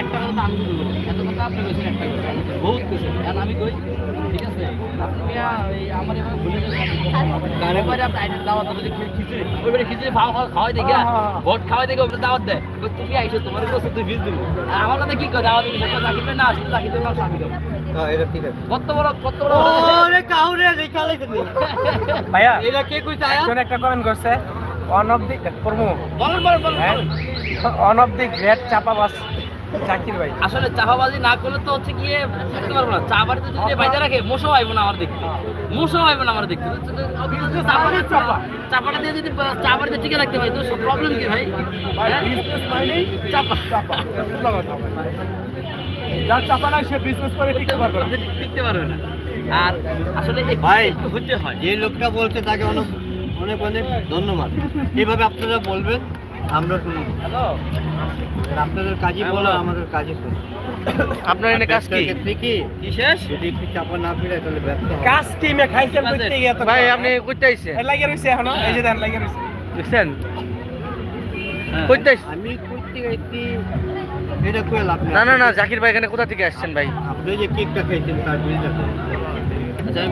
একটা কথা আমি না। এত কথা আপনি কইছেন একটা কথা। বহুত কইছেন আর আমি কই ঠিক আছে? আপনি এই আমার এভাবে ভুলে আপনি আইটেম দাওয়াত দিলে খিচুড়ি? ওই বেড়ে খিচুড়ি ভাও খাওয়া খাওয়াই দেখে ভোট খাওয়াই দেখে ওই দাওয়াত দেয়। কই তুমি আইছো তোমার কাছে তুই বিল দিবি। আর আমার কথা কি কয়? দাওয়াত দিবি সেটা চাকরি না আসলে চাকরি দেবো আমি দেবো হ্যাঁ এটা ঠিক আছে। কত বড় কত বড় ওরে কাউরে রেখালে ভাইয়া এটা কে কইছে আয়া? একজন একটা কমেন্ট করছে অন অফ দি প্রমো হ্যাঁ? অন অফ দি গ্রেট চাপাবাস। জাকির ভাই। আসলে চাপাবাজি না করলে তো হচ্ছে গিয়ে থাকতে পারব না। চা বাড়িতে যদি বাইরে রাখে মশাও আইবো না আমার দেখতে। মশাও আইবো না আমার দেখতে। চাপাটা চাপা। চাপাটা দিয়ে যদি চা বাড়িতে টিকে রাখতে পারি তো প্রবলেম কি ভাই? হ্যাঁ? চাপা। যার চাপা নাই সে বিজনেস করে টিকতে পারবে না। টিকতে পারবে না। আর আসলে এই ভাই। হতে হয়। যে লোকটা বলছে তাকে অনেক অনেক অনেক ধন্যবাদ। এইভাবে আপনারা বলবেন আমরা হ্যালো আপনাদের কাজই বলো। আমাদের কাজই শুনি। আপনার এনে কাজ কি? কি? কি শেষ? যদি একটু চাপা না ফিরে তাহলে ব্যর্থ কাজ কি? মে খাইছেন কইতে গিয়ে তো ভাই আপনি কইতে আইছেন? এ রইছে এখনও। এই যে দেন লাগে রইছে। দেখছেন? হ্যাঁ। কইতে আমি করতে গেছি এটা করে লাভ না না না জাকির ভাই এখানে কোথা থেকে আসছেন ভাই? আপনি যে কেকটা খাইছেন তার। আচ্ছা।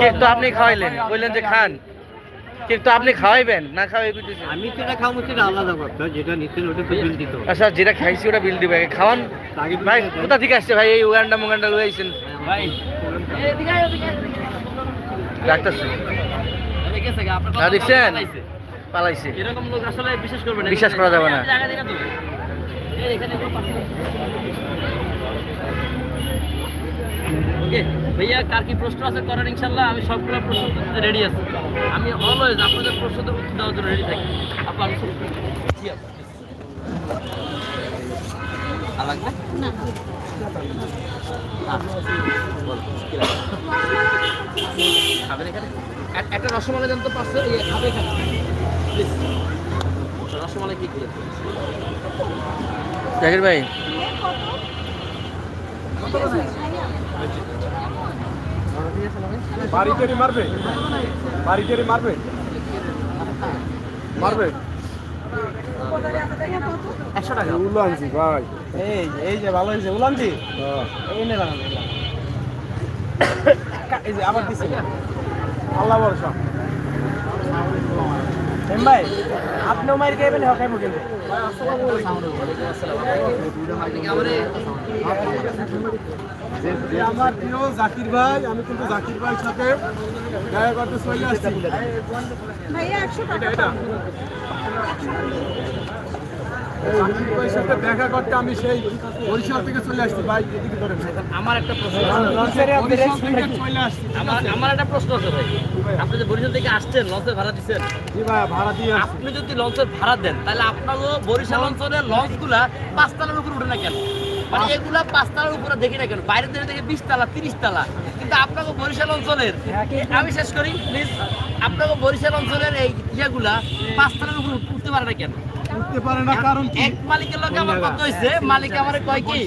কেক তো আপনি খাওয়াইলেন। বললেন যে খান। কেক তো আপনি খাওয়াইবেন? না খাওয়াই বুঝতেছেন আমি যেটা খাব সেটা আলাদা কথা যেটা নিচ্ছেন ওটা তো বিল দিতে হবে। আচ্ছা যেটা খাইছি ওটা বিল দিবে খাওয়ান। ভাই কোথা থেকে আসছে ভাই এই উগান্ডা মুগান্ডা লয়ে আইছেন? ভাই। না দেখছেন? পালাইছে। এরকম লোক আসলে বিশ্বাস করবে না। বিশ্বাস করা যাবে না। ওকে ভাইয়া কার কি প্রশ্ন আছে? করেন ইনশাল্লাহ আমি সবগুলো প্রশ্ন রেডি আছি। আমি অলওয়েজ আপনাদের প্রশ্ন উত্তর দেওয়ার জন্য রেডি থাকি। আপু আমি শুরু জি আর লাগবে? না? খাবেন এখানে? এক- একটা রসমালাই দেন তো পাঁচশো ইয়ে, খাবে এখানে। প্লিজ রসমালাই কি করে জাকির ভাই। বাড়িতে মারবে? বাড়িতে মারবে? মারবে? একশো টাকা। উলানজি ভাই। এই এই যে ভালো হয়েছে উলানজি? এই নে এই যে আবার আল্লাহ ভরসা। এম ভাই আপনিও মাইর খাইবেন খাইবো কিন্তু। আমার প্রিয় জাকির ভাই আমি কিন্তু জাকির ভাইয়ের সাথে দেখা করতে চলে আসছি। ভাইয়া একশো এটা টাকা এটা এই জাকির ভাইয়ের সাথে দেখা করতে আমি সেই বরিশাল থেকে চলে আসছি। ভাই এদিকে ধরেন। আমার একটা প্রশ্ন লঞ্চের বরিশাল থেকে চলে আসছি। আমার আমার একটা প্রশ্ন আছে ভাই। আপনি যে বরিশাল থেকে আসছেন লঞ্চের ভাড়া দিচ্ছেন। জি ভাই ভাড়া দিয়ে আপনি যদি লঞ্চের ভাড়া দেন তাহলে আপনারও বরিশাল অঞ্চলের লঞ্চগুলা পাঁচতলার উপরে উঠে না কেন? মানে এগুলা পাঁচতলার উপরে দেখি না কেন? বাইরে থেকে দেখে বিশ তালা তিরিশ তালা কিন্তু আপনাকে বরিশাল অঞ্চলের আমি শেষ করি প্লিজ আপনাকে বরিশাল অঞ্চলের এই ইয়েগুলা পাঁচতলার উপরে উঠতে পারে না কেন? উঠতে পারে না কারণ কি? এক মালিকের লগে আমার কথা হয়েছে মালিক আমার কয় কি?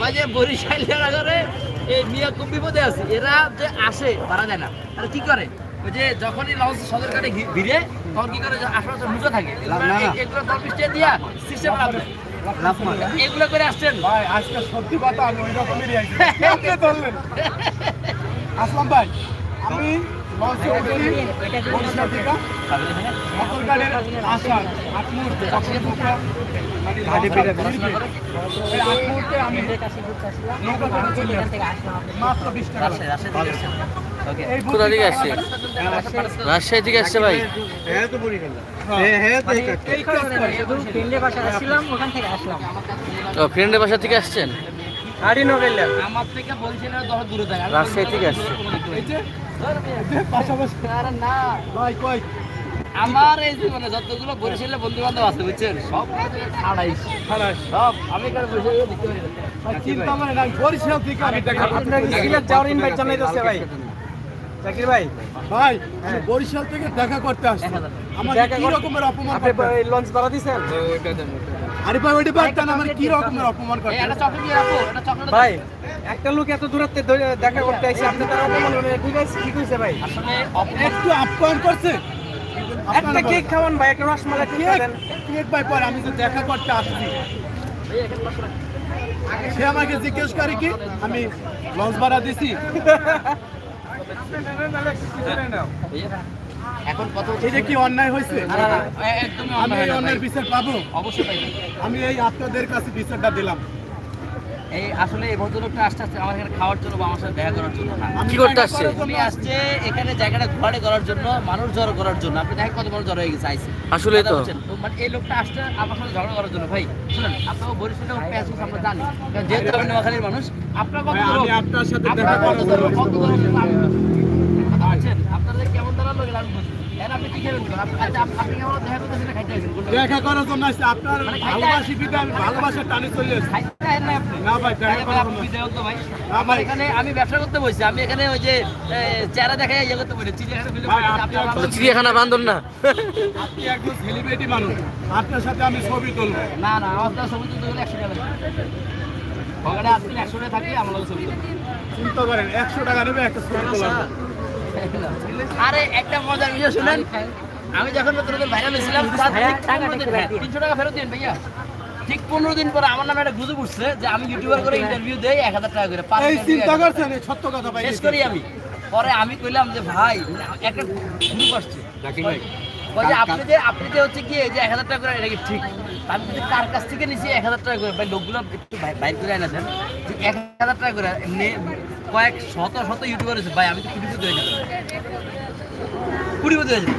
কয় যে বরিশালের এই মিয়া খুব বিপদে আছে এরা যে আসে ভাড়া দেয় না। আর কি করে? ওই যে যখনই লঞ্চ সদর কাটে ভিড়ে তখন কি করে যে আঠারোশো ঢুকে থাকে? এগুলো দশ বিশ দিয়া সিস্টেম মার। এগুলো করে আসছেন? ভাই আজকে সত্যি কথা আমি ওই রকমেরই আসলাম ভাই। আমি ঘাটে পেরে আমি নৌকা করে চলে মাত্র বিশ টাকা কোথা থেকে আসছে রাজশাহী থেকে আসছে ভাই হ্যাঁ তো হ্যাঁ হ্যাঁ ফ্রেন্ডের বাসা থেকে আসছেন নো আমার থেকে বরিশালের দশ দূরে থাকে। রাজশাহী আসছে। মানে না। আমার এই জীবনে যতগুলো বরিশালে বন্ধু বান্ধব আছে বুঝছেন? সব ছাড়াই। ছাড়াই। সব আমি কার বরিশালে দিতে পারি চিন্তা মানে নাই বরিশাল থেকে আমি দেখা আপনাকে সিলেট যাওয়ার ইনভাইট জানাইতেছে ভাই? জাকির ভাই? ভাই আমি বরিশাল থেকে দেখা করতে আসছি। আমার কি রকমের অপমান আপনি লঞ্চ ভাড়া দিছেন? আরে ভাই ওইটা বাদ দেন আমার কি রকমের অপমান করতে একটা চকলেট দিয়ে রাখো একটা চকলেট ভাই একটা লোক এত দূরত্বে দেখা করতে আইছে আপনি তার অপমান করে ঠিক আছে ঠিক হইছে ভাই? আসলে অপমান একটু আপ্যায়ন করছে? একটা কেক খাওয়ান ভাই একটা রসমালাই কেক কেক দেন। কেক ভাই পর আমি তো দেখা করতে আসছি। সে আমাকে জিজ্ঞেস করে কি আমি লঞ্চ ভাড়া দিছি। এখন কত এটা কি অন্যায় হয়েছে? আমি এই আত্মাদের অন্যায়ের বিচার পাবো? অবশ্যই আমি এই আপনাদের কাছে বিচারটা দিলাম। এই আসলে এই ভদ্রলোকটা আসতে আসতে আমার এখানে খাওয়ার জন্য বা আমার সাথে দেখা করার জন্য না। কি করতে আসছে? উনি আসছে এখানে জায়গাটা ঘোরাড়ি করার জন্য মানুষ জড়ো করার জন্য। আপনি দেখেন কত বড় জড়ো হয়ে গেছে আইসে। আসলেই তো। মানে এই লোকটা আসছে আমার সাথে ঝগড়া করার জন্য। ভাই শুনেন আপনাকে বরিশালে প্যাস আমরা জানি। কারণ যেহেতু নোয়াখালীর মানুষ আপনার কত আমি আপনার সাথে দেখা কত করার দূর কত বলছেন? আপনাদের কেমন দাঁড়াল এগুলো আমি বুঝি আচ্ছা, দেখা করার জন্য আসছে। আপনার ভালোবাসি পিতা আমি ভালোবাসার টানে চলে না ভাই, দেখা করার। না ভাই। এখানে আমি ব্যবসা করতে বসছি। আমি এখানে ওই যে চেহারা ইয়ে করতে চিড়িয়াখানা বান্ধব না? আপনি একজন সেলিব্রিটি মানুষ। আপনার সাথে আমি ছবি তুলবো। না না ছবি তুলতে গেলে একশো টাকা ওখানে একশো টাকা থাকলে আমার ছবি তুলবেন। চিন্তা করেন একশো টাকা নেবে একটা ছবি আরে একটা মজার বিষয় শুনেন। আমি যখন নতুন নতুন ভাইরাল হয়েছিলাম পনেরো দিন তিনশো টাকা ফেরত দিন ভাইয়া। ঠিক পনেরো দিন পরে আমার নামে একটা গুজব উঠছে যে আমি ইউটিউবার করে ইন্টারভিউ দেই এক হাজার টাকা করে। শেষ করি আমি। পরে আমি কইলাম যে ভাই একটা গ্রুপ আসছে। যে আপনি যে আপনি যে হচ্ছে কি যে এক হাজার টাকা করে এটা কি ঠিক? আমি যদি কার কাছ থেকে নিছি এক হাজার টাকা করে? ভাই লোকগুলো একটু বাই- বাইর করে আনা দেন। যে এক হাজার টাকা করে কয়েক শত শত ইউটিউবার আছে। ভাই আমি তো কুড়িপতি হয়ে যাব কুড়িপতি হয়ে যাব।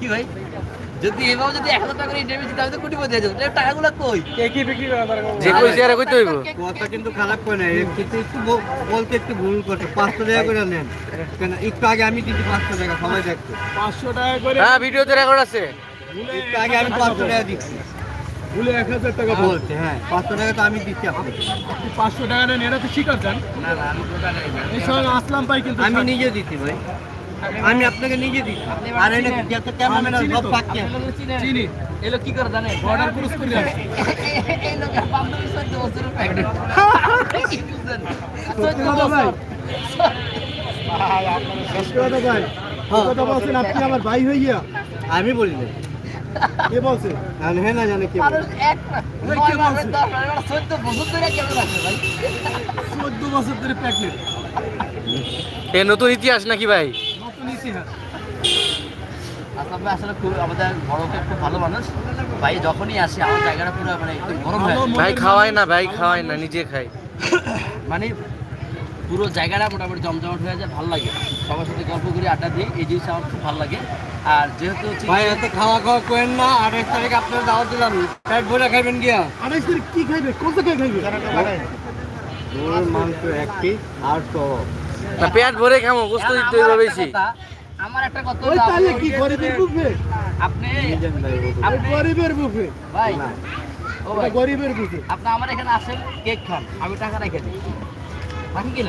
কি ভাই? যদি এভাবে যদি এক হাজার টাকা করে ইন্টারভিউ দিতে আমি তো কুড়িপতি হয়ে যাব। তাহলে টাকাগুলো কই? যে কইছে আর কইতে হইব। কথা কিন্তু খারাপ করে না কিন্তু একটু বলতে একটু ভুল করছে। পাঁচশো টাকা করে নেন। কেন একটু আগে আমি কিন্তু পাঁচশো টাকা সবাই দেখতো। পাঁচশো টাকা করে হ্যাঁ ভিডিওতে রেকর্ড আছে। একটু আগে আমি পাঁচশো টাকা দিচ্ছি। ভুলে এক হাজার টাকা বল বলছে হ্যাঁ। পাঁচশো টাকা তো আমি দিচ্ছি আপনাকে। আপনি পাঁচশো টাকা নেন এটা তো স্বীকার চান। না না আমি। এই সময় আসলাম ভাই কিন্তু আমি নিজে দিচ্ছি ভাই। আমি আপনাকে নিজে দিচ্ছি। আর এনে যত ক্যামেরা চিনি সব? চিনি এই লোক কি করে জানেন? বর্ডার ক্রস করে আসছে এই ভাই। কথা ভাই। হ্যাঁ। কথা বলছেন আপনি আমার ভাই হইয়া আমি বলি না কে বলছে? হ্যাঁ না জানে কি এক মানে বছর ধরে ভাই? চোদ্দ বছর ধরে প্রেগনেন্ট এ নতুন ইতিহাস নাকি ভাই? নতুন ইতিহাস। আচ্ছা আসলে খুব আমাদের বড় ভাই খুব ভালো মানুষ। ভাই যখনই আসে আমার জায়গাটা পুরো মানে গরম হয়ে ভাই খাওয়াই না ভাই খাওয়াই না নিজে খাই মানে পুরো জায়গাটা মোটামুটি জমজমাট হয়ে যায় ভালো লাগে। সবার সাথে গল্প করি আড্ডা দিই এই জিনিসটা আমার খুব ভালো লাগে। আর যেহেতু ভাই এত খাওয়া খাওয়া করেন না আঠাশ তারিখ আপনার দাওয়াত দিলাম। পেট ভরে খাইবেন গিয়া। আড়াইশ তারিখ কি খাইবে? কত খাইবে? মাংস একটি আর তো পেট ভরে খামো দিতে আমার একটা বেশি। কথা, আমার একটা কথা ওই তাহলে আপনি- কি গরিবের বুফে? আপনি আপনি গরিবের বুফে। ভাই ও ভাই গরিবের বুফে। আপনি আমার এখানে আসেন কেক খান আমি টাকা রেখে দিই। রাখি কিনা